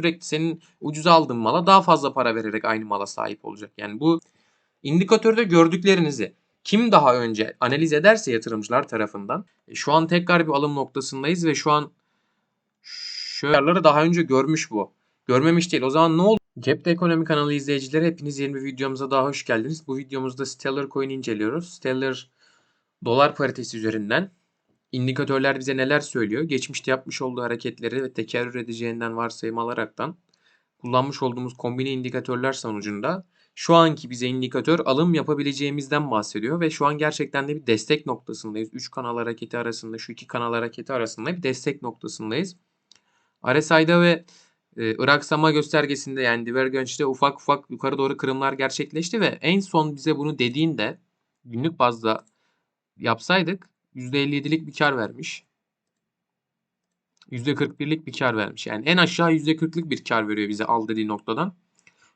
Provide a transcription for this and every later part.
sürekli senin ucuz aldığın mala daha fazla para vererek aynı mala sahip olacak. Yani bu indikatörde gördüklerinizi kim daha önce analiz ederse yatırımcılar tarafından e, şu an tekrar bir alım noktasındayız ve şu an şöyle daha önce görmüş bu. Görmemiş değil. O zaman ne oldu? Cepte Ekonomi kanalı izleyicileri hepiniz yeni bir videomuza daha hoş geldiniz. Bu videomuzda Stellar Coin inceliyoruz. Stellar dolar paritesi üzerinden indikatörler bize neler söylüyor? Geçmişte yapmış olduğu hareketleri ve tekerrür edeceğinden varsayım alaraktan kullanmış olduğumuz kombine indikatörler sonucunda şu anki bize indikatör alım yapabileceğimizden bahsediyor ve şu an gerçekten de bir destek noktasındayız. 3 kanal hareketi arasında, şu iki kanal hareketi arasında bir destek noktasındayız. RSI'da ve e, Iraksama göstergesinde yani Divergence'de ufak ufak yukarı doğru kırımlar gerçekleşti ve en son bize bunu dediğinde günlük bazda yapsaydık %57'lik bir kar vermiş. %41'lik bir kar vermiş. Yani en aşağı %40'lık bir kar veriyor bize al dediği noktadan.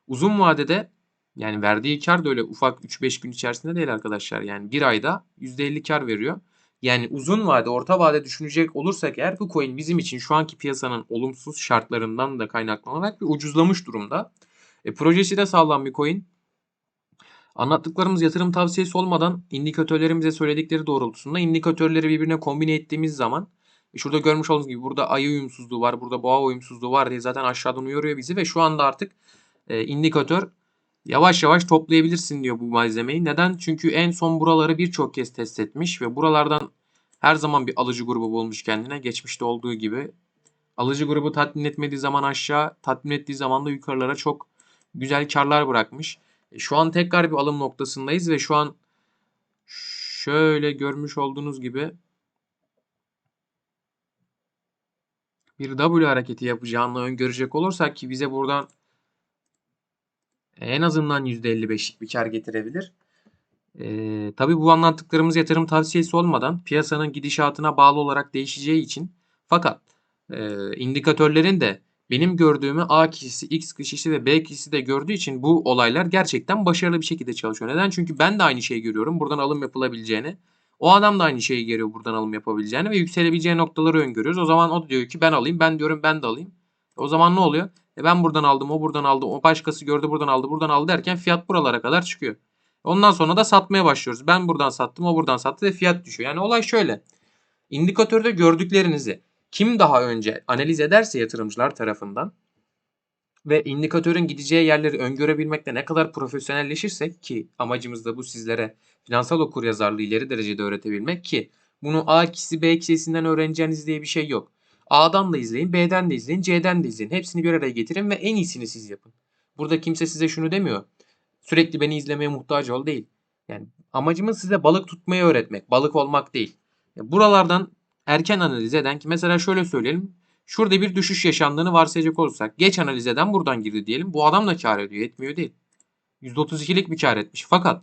Uzun vadede yani verdiği kar da öyle ufak 3-5 gün içerisinde değil arkadaşlar. Yani bir ayda %50 kar veriyor. Yani uzun vade, orta vade düşünecek olursak eğer bu coin bizim için şu anki piyasanın olumsuz şartlarından da kaynaklanarak bir ucuzlamış durumda. E, projesi de sağlam bir coin. Anlattıklarımız yatırım tavsiyesi olmadan indikatörlerimize söyledikleri doğrultusunda indikatörleri birbirine kombine ettiğimiz zaman e, şurada görmüş olduğunuz gibi burada ayı uyumsuzluğu var, burada boğa uyumsuzluğu var diye zaten aşağıdan uyarıyor bizi ve şu anda artık e, indikatör yavaş yavaş toplayabilirsin diyor bu malzemeyi. Neden? Çünkü en son buraları birçok kez test etmiş ve buralardan her zaman bir alıcı grubu bulmuş kendine. Geçmişte olduğu gibi. Alıcı grubu tatmin etmediği zaman aşağı, tatmin ettiği zaman da yukarılara çok güzel karlar bırakmış. Şu an tekrar bir alım noktasındayız ve şu an şöyle görmüş olduğunuz gibi bir W hareketi yapacağını öngörecek olursak ki bize buradan en azından %55'lik bir kar getirebilir. Ee, tabii bu anlattıklarımız yatırım tavsiyesi olmadan piyasanın gidişatına bağlı olarak değişeceği için fakat e, indikatörlerin de benim gördüğümü A kişisi, X kişisi ve B kişisi de gördüğü için bu olaylar gerçekten başarılı bir şekilde çalışıyor. Neden? Çünkü ben de aynı şeyi görüyorum. Buradan alım yapılabileceğini. O adam da aynı şeyi görüyor buradan alım yapabileceğini ve yükselebileceği noktaları öngörüyoruz. O zaman o diyor ki ben alayım. Ben diyorum ben de alayım. O zaman ne oluyor? E ben buradan aldım, o buradan aldı, o başkası gördü buradan aldı, buradan aldı derken fiyat buralara kadar çıkıyor. Ondan sonra da satmaya başlıyoruz. Ben buradan sattım, o buradan sattı ve fiyat düşüyor. Yani olay şöyle. İndikatörde gördüklerinizi kim daha önce analiz ederse yatırımcılar tarafından ve indikatörün gideceği yerleri öngörebilmekte ne kadar profesyonelleşirsek ki amacımız da bu sizlere finansal okuryazarlığı ileri derecede öğretebilmek ki bunu A kişisi B kişisinden öğreneceğiniz diye bir şey yok. A'dan da izleyin, B'den de izleyin, C'den de izleyin. Hepsini bir araya getirin ve en iyisini siz yapın. Burada kimse size şunu demiyor. Sürekli beni izlemeye muhtaç ol değil. Yani amacımız size balık tutmayı öğretmek, balık olmak değil. Buralardan erken analiz eden ki mesela şöyle söyleyelim. Şurada bir düşüş yaşandığını varsayacak olursak geç analiz eden buradan girdi diyelim. Bu adam da kar ediyor, etmiyor değil. %32'lik bir kar etmiş. Fakat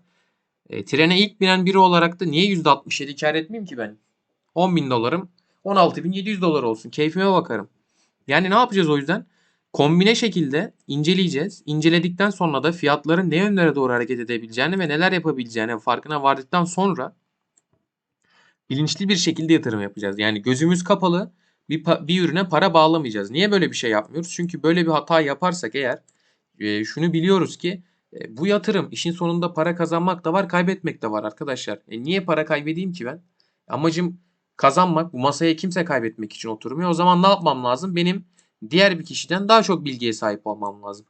e, trene ilk binen biri olarak da niye %67 kar etmeyeyim ki ben? 10 bin dolarım 16.700 dolar olsun. Keyfime bakarım. Yani ne yapacağız o yüzden? Kombine şekilde inceleyeceğiz. İnceledikten sonra da fiyatların ne yönlere doğru hareket edebileceğini ve neler yapabileceğini farkına vardıktan sonra bilinçli bir şekilde yatırım yapacağız. Yani gözümüz kapalı bir, bir ürüne para bağlamayacağız. Niye böyle bir şey yapmıyoruz? Çünkü böyle bir hata yaparsak eğer e, şunu biliyoruz ki e, bu yatırım işin sonunda para kazanmak da var, kaybetmek de var arkadaşlar. E, niye para kaybedeyim ki ben? Amacım kazanmak. Bu masaya kimse kaybetmek için oturmuyor. O zaman ne yapmam lazım? Benim diğer bir kişiden daha çok bilgiye sahip olmam lazım.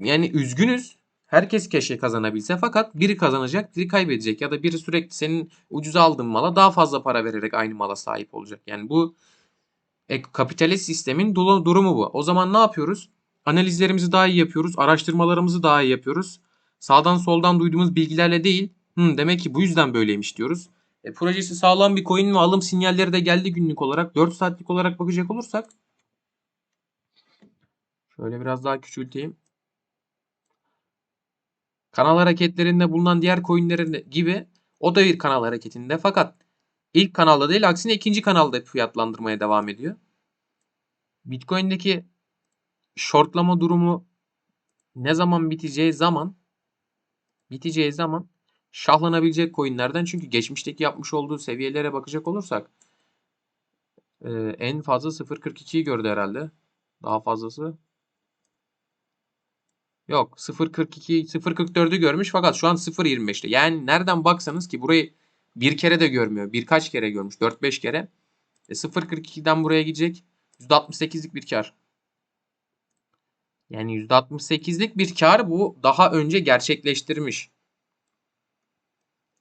Yani üzgünüz. Herkes keşke kazanabilse fakat biri kazanacak, biri kaybedecek ya da biri sürekli senin ucuza aldığın mala daha fazla para vererek aynı mala sahip olacak. Yani bu e, kapitalist sistemin durumu bu. O zaman ne yapıyoruz? Analizlerimizi daha iyi yapıyoruz, araştırmalarımızı daha iyi yapıyoruz. Sağdan soldan duyduğumuz bilgilerle değil, Hı, demek ki bu yüzden böyleymiş diyoruz. E, projesi sağlam bir coin ve alım sinyalleri de geldi günlük olarak. 4 saatlik olarak bakacak olursak. Şöyle biraz daha küçülteyim. Kanal hareketlerinde bulunan diğer coinlerin gibi o da bir kanal hareketinde fakat ilk kanalda değil aksine ikinci kanalda fiyatlandırmaya devam ediyor. Bitcoin'deki shortlama durumu ne zaman biteceği zaman biteceği zaman şahlanabilecek coinlerden çünkü geçmişteki yapmış olduğu seviyelere bakacak olursak e, en fazla 0.42'yi gördü herhalde. Daha fazlası. Yok 0.42 0.44'ü görmüş fakat şu an 0.25'te. Yani nereden baksanız ki burayı bir kere de görmüyor. Birkaç kere görmüş. 4-5 kere. E 0.42'den buraya gidecek. %68'lik bir kar. Yani %68'lik bir kar bu daha önce gerçekleştirmiş.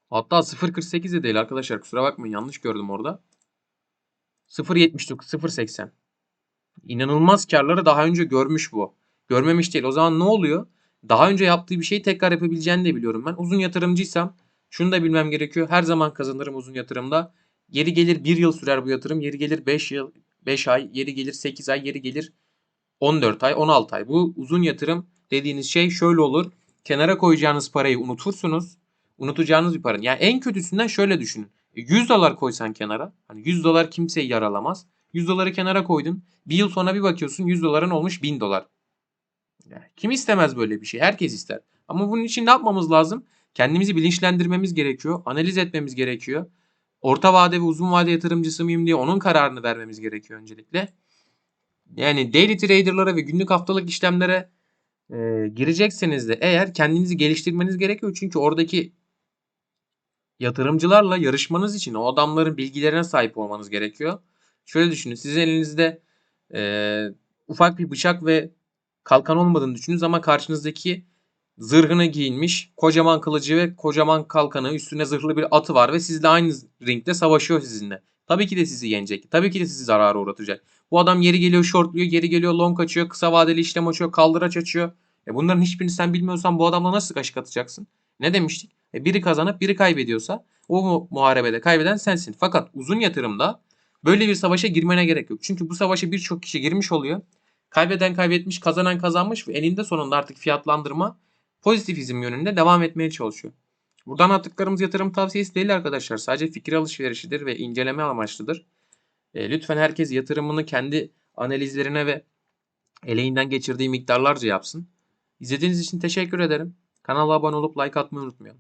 Hatta 0.48 de değil arkadaşlar. Kusura bakmayın yanlış gördüm orada. 0.79, 0.80. İnanılmaz karları daha önce görmüş bu. Görmemiş değil. O zaman ne oluyor? Daha önce yaptığı bir şeyi tekrar yapabileceğini de biliyorum ben. Uzun yatırımcıysam şunu da bilmem gerekiyor. Her zaman kazanırım uzun yatırımda. Yeri gelir 1 yıl sürer bu yatırım. Yeri gelir 5 yıl, 5 ay, yeri gelir 8 ay, yeri gelir 14 ay, 16 ay. Bu uzun yatırım dediğiniz şey şöyle olur. Kenara koyacağınız parayı unutursunuz. Unutacağınız bir para. Yani en kötüsünden şöyle düşünün. 100 dolar koysan kenara. Hani 100 dolar kimseyi yaralamaz. 100 doları kenara koydun. Bir yıl sonra bir bakıyorsun 100 doların olmuş 1000 dolar. Kim istemez böyle bir şey? Herkes ister. Ama bunun için ne yapmamız lazım? Kendimizi bilinçlendirmemiz gerekiyor. Analiz etmemiz gerekiyor. Orta vade ve uzun vade yatırımcısı mıyım diye onun kararını vermemiz gerekiyor öncelikle. Yani daily trader'lara ve günlük haftalık işlemlere e, girecekseniz de eğer kendinizi geliştirmeniz gerekiyor. Çünkü oradaki yatırımcılarla yarışmanız için o adamların bilgilerine sahip olmanız gerekiyor. Şöyle düşünün sizin elinizde e, ufak bir bıçak ve kalkan olmadığını düşünün ama karşınızdaki zırhını giyinmiş kocaman kılıcı ve kocaman kalkanı üstüne zırhlı bir atı var ve sizle aynı ringde savaşıyor sizinle. Tabii ki de sizi yenecek. Tabii ki de sizi zarara uğratacak. Bu adam yeri geliyor shortluyor, geri geliyor long açıyor, kısa vadeli işlem açıyor, kaldıraç açıyor. E bunların hiçbirini sen bilmiyorsan bu adamla nasıl kaşık atacaksın? Ne demiştik? E biri kazanıp biri kaybediyorsa o mu- muharebede kaybeden sensin. Fakat uzun yatırımda böyle bir savaşa girmene gerek yok. Çünkü bu savaşa birçok kişi girmiş oluyor. Kaybeden kaybetmiş, kazanan kazanmış ve elinde sonunda artık fiyatlandırma pozitifizm yönünde devam etmeye çalışıyor. Buradan attıklarımız yatırım tavsiyesi değil arkadaşlar. Sadece fikir alışverişidir ve inceleme amaçlıdır. E, lütfen herkes yatırımını kendi analizlerine ve eleğinden geçirdiği miktarlarca yapsın. İzlediğiniz için teşekkür ederim. Kanala abone olup like atmayı unutmayalım.